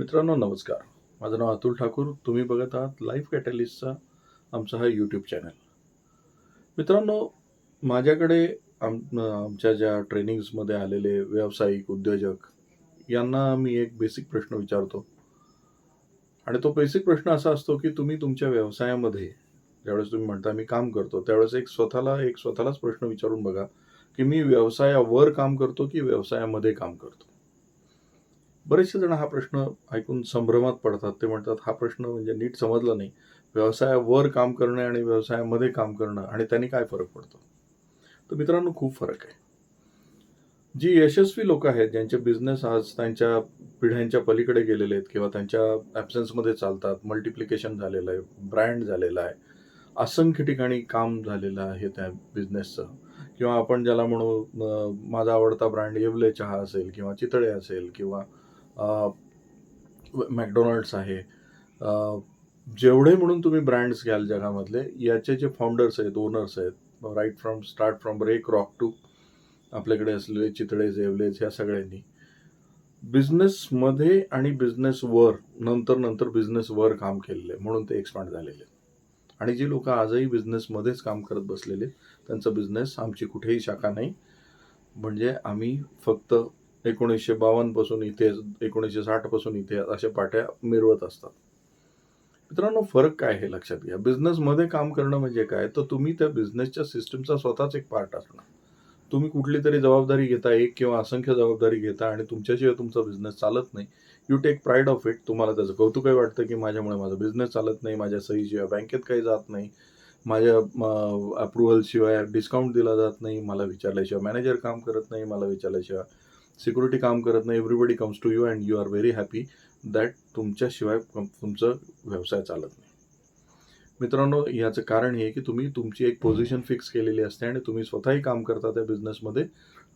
मित्रांनो नमस्कार. माझं नाव अतुल ठाकूर. तुम्ही बघत आहात लाईफ कॅटलिस्टचा आमचा हा यूट्यूब चॅनल मित्रांनो माझ्याकडे आम आमच्या ज्या ट्रेनिंग्समध्ये आलेले व्यावसायिक उद्योजक यांना मी एक बेसिक प्रश्न विचारतो. आणि तो बेसिक प्रश्न असा असतो की तुम्ही तुमच्या व्यवसायामध्ये ज्यावेळेस तुम्ही म्हणता मी काम करतो त्यावेळेस एक स्वतःला एक स्वतःलाच प्रश्न विचारून बघा की मी व्यवसायावर काम करतो की व्यवसायामध्ये काम करतो? बरेचसे जण हा प्रश्न ऐकून संभ्रमात पडतात. ते म्हणतात हा प्रश्न म्हणजे नीट समजला नाही. व्यवसायावर काम करणे आणि व्यवसायामध्ये काम करणं आणि त्यांनी काय फरक पडतो? तर मित्रांनो खूप फरक आहे. जी यशस्वी लोक आहेत ज्यांचे बिझनेस आज त्यांच्या पिढ्यांच्या पलीकडे गेलेले आहेत किंवा त्यांच्या ॲब्सेन्समध्ये चालतात मल्टिप्लिकेशन झालेलं आहे ब्रँड झालेला आहे असंख्य ठिकाणी काम झालेलं आहे त्या बिझनेसचं किंवा आपण ज्याला म्हणू माझा आवडता ब्रँड येवले चहा असेल किंवा चितळे असेल किंवा मॅकडोनाल्ड्स आहे. जेवढे म्हणून तुम्ही ब्रँड्स घ्याल जगामधले याचे जे फाउंडर्स आहेत ओनर्स आहेत right from start from rake rock to आपल्याकडे असलेले चितळे जेवलेज ह्या सगळ्यांनी. बिझनेसमध्ये आणि बिझनेसवर नंतर नंतर बिझनेसवर काम केलेलं आहे म्हणून ते एक्सपांड झालेले. आणि जी लोक आजही बिझनेसमध्येच काम करत बसलेले त्यांचा बिझनेस आमची कुठेही शाखा नाही. म्हणजे आम्ही फक्त एकोणीसशे बावन्नपासून इथे एकोणीसशे साठपासून इथे अशा पाट्या मिरवत असतात. मित्रांनो फरक काय हे लक्षात घ्या. बिझनेसमध्ये काम करणं म्हणजे काय? तर तुम्ही त्या बिझनेसच्या सिस्टमचा स्वतःच एक पार्ट असणार. तुम्ही कुठली तरी जबाबदारी घेता एक किंवा असंख्य जबाबदारी घेता आणि तुमच्याशिवाय तुमचा बिझनेस चालत नाही. You take pride of it तुम्हाला त्याचं कौतुकही वाटतं की माझ्यामुळे माझा बिझनेस चालत नाही माझ्या सहीशिवाय बँकेत काही जात नाही माझ्या अप्रुव्हलशिवाय डिस्काउंट दिला जात नाही मला विचारल्याशिवाय मॅनेजर काम करत नाही मला विचारल्याशिवाय सिक्युरिटी काम करत नाही everybody comes to you and you are very happy that तुमच्याशिवाय तुमचं व्यवसाय चालत नाही. मित्रांनो याचं कारण हे की तुम्ही तुमची एक पोझिशन फिक्स केलेली असते आणि तुम्ही स्वतःही काम करता त्या बिझनेसमध्ये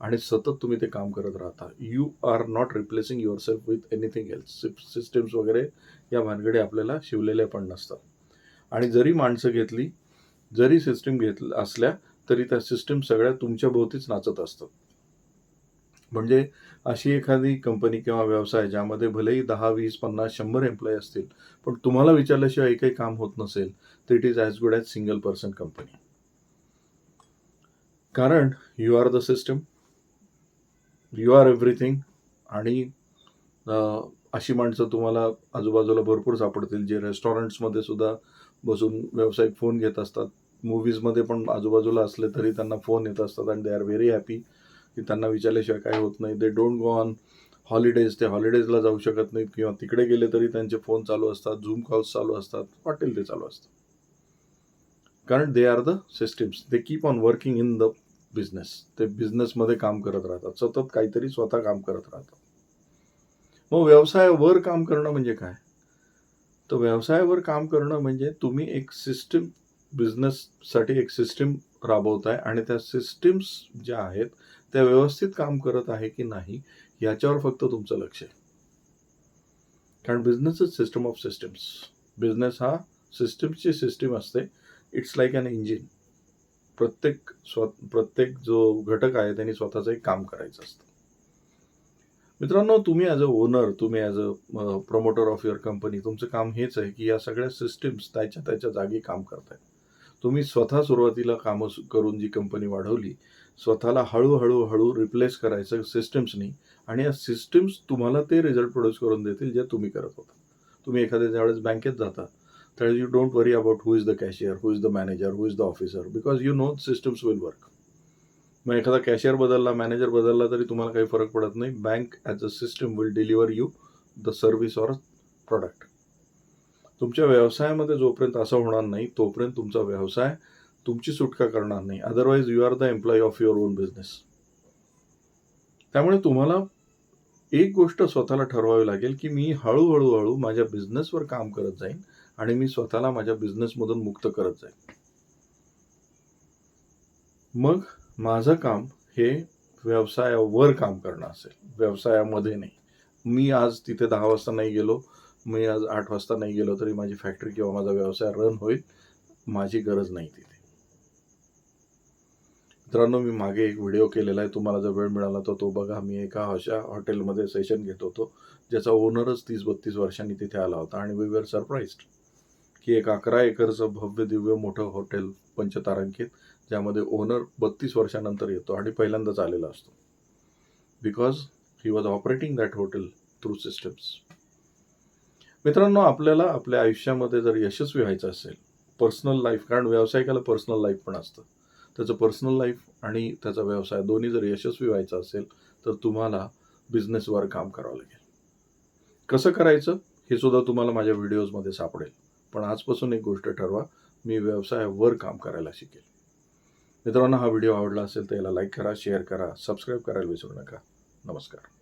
आणि सतत तुम्ही ते काम करत राहता. You are not replacing yourself with anything else systems वगैरे या भानगडे आपल्याला शिवलेल्या पण नसतात. आणि जरी माणसं घेतली जरी सिस्टीम घेत असल्या तरी त्या सिस्टीम सगळ्या तुमच्या भोवतीच नाचत असतात. म्हणजे अशी एखादी कंपनी किंवा व्यवसाय ज्यामध्ये भलेही दहा वीस पन्नास शंभर एम्प्लॉई असतील पण तुम्हाला विचारल्याशिवाय एकही काम होत नसेल तर it is as good as single person company कारण you are the system you are everything आणि अशी माणसं तुम्हाला आजूबाजूला भरपूर सापडतील जे रेस्टॉरंट्समध्ये सुद्धा बसून व्यावसायिक फोन घेत असतात. मूवीजमध्ये पण आजूबाजूला असले तरी त्यांना फोन येत असतात आणि दे आर व्हेरी हॅपी की त्यांना विचारल्याशिवाय काय होत नाही. They don't go on holidays ते हॉलिडेजला जाऊ शकत नाहीत किंवा तिकडे गेले तरी त्यांचे फोन चालू असतात झूम कॉल्स चालू असतात. वाटेल ते चालू असतात? कारण they are the systems they keep on working in the business ते बिझनेसमध्ये काम करत राहतात. सतत काहीतरी स्वतः काम करत राहतात. मग व्यवसायावर काम करणं म्हणजे काय? तर व्यवसायावर काम करणं म्हणजे तुम्ही एक सिस्टीम बिझनेससाठी एक सिस्टीम राबवताय आणि त्या सिस्टीम्स ज्या आहेत त्या व्यवस्थित काम करत आहे की नाही याच्यावर फक्त तुमचं लक्ष आहे. कारण business is system of systems business हा सिस्टमची सिस्टीम असते. इट्स लाईक अन इंजिन प्रत्येक स्व प्रत्येक जो घटक आहे त्यांनी स्वतःचं एक काम करायचं असतं. मित्रांनो तुम्ही ॲज अ ओनर तुम्ही as a promoter of your company तुमचं काम हेच आहे की या सगळ्या सिस्टीम्स त्याच्या त्याच्या जागी काम करतायत तुम्ही स्वतः सुरुवातीला कामं करून जी कंपनी वाढवली स्वतःला हळूहळू हळू रिप्लेस करायचं सिस्टम्सनी आणि या सिस्टम्स तुम्हाला ते रिझल्ट प्रोड्यूस करून देतील जे तुम्ही करत होता. तुम्ही एखाद्या ज्यावेळेस बँकेत जाता त्यावेळेस you don't worry about who is the cashier who is the manager who is the officer because you know systems will work मग एखादा कॅशियर बदलला मॅनेजर बदलला तरी तुम्हाला काही फरक पडत नाही. Bank as a system will deliver you the service or product तुमच्या व्यवसायामध्ये जोपर्यंत असं होणार नाही तोपर्यंत तुमचा व्यवसाय तुमची सुटका करणार नाही? Otherwise you are the employee of your own business त्यामुळे तुम्हाला एक गोष्ट स्वतःला ठरवावी लागेल की मी हळूहळू हळू माझ्या बिझनेसवर काम करत जाईन आणि मी स्वतःला माझ्या बिझनेसमधून मुक्त करत जाईन. मग माझं काम हे व्यवसायावर काम करणं असेल. व्यवसायामध्ये नाही. मी आज तिथे दहा वाजता नाही गेलो मी आज आठ वाजता नाही गेलो तरी माझी फॅक्टरी किंवा माझा व्यवसाय रन होईल माझी गरज नाही तिथे. मित्रांनो मी मागे एक व्हिडिओ केलेला आहे. तुम्हाला जर वेळ मिळाला तर तो बघा. मी एका अशा हॉटेलमध्ये सेशन घेत होतो ज्याचा ओनरच तीस बत्तीस वर्षांनी तिथे आला होता. आणि वी वेअर सरप्राईज्ड की एक अकरा एकरचं भव्य दिव्य मोठं हॉटेल पंचतारांकित ज्यामध्ये ओनर बत्तीस वर्षानंतर येतो आणि पहिल्यांदाच आलेला असतो. Because he was operating that hotel through systems मित्रांनो आपल्याला आपल्या आयुष्यामध्ये जर यशस्वी व्हायचं असेल पर्सनल लाईफ कारण व्यावसायिकाला पर्सनल लाईफ पण असतं. त्याचं पर्सनल लाईफ आणि त्याचा व्यवसाय दोन्ही जर यशस्वी व्हायचा असेल तर तुम्हाला बिझनेसवर काम करावं लागेल. कसं करायचं? हे सुद्धा तुम्हाला माझ्या व्हिडिओजमध्ये सापडेल. पण आजपासून एक गोष्ट ठरवा मी व्यवसायावर काम करायला शिकेल. मित्रांनो हा व्हिडिओ आवडला असेल तर याला लाईक करा शेअर करा सबस्क्राईब करायला विसरू नका. नमस्कार.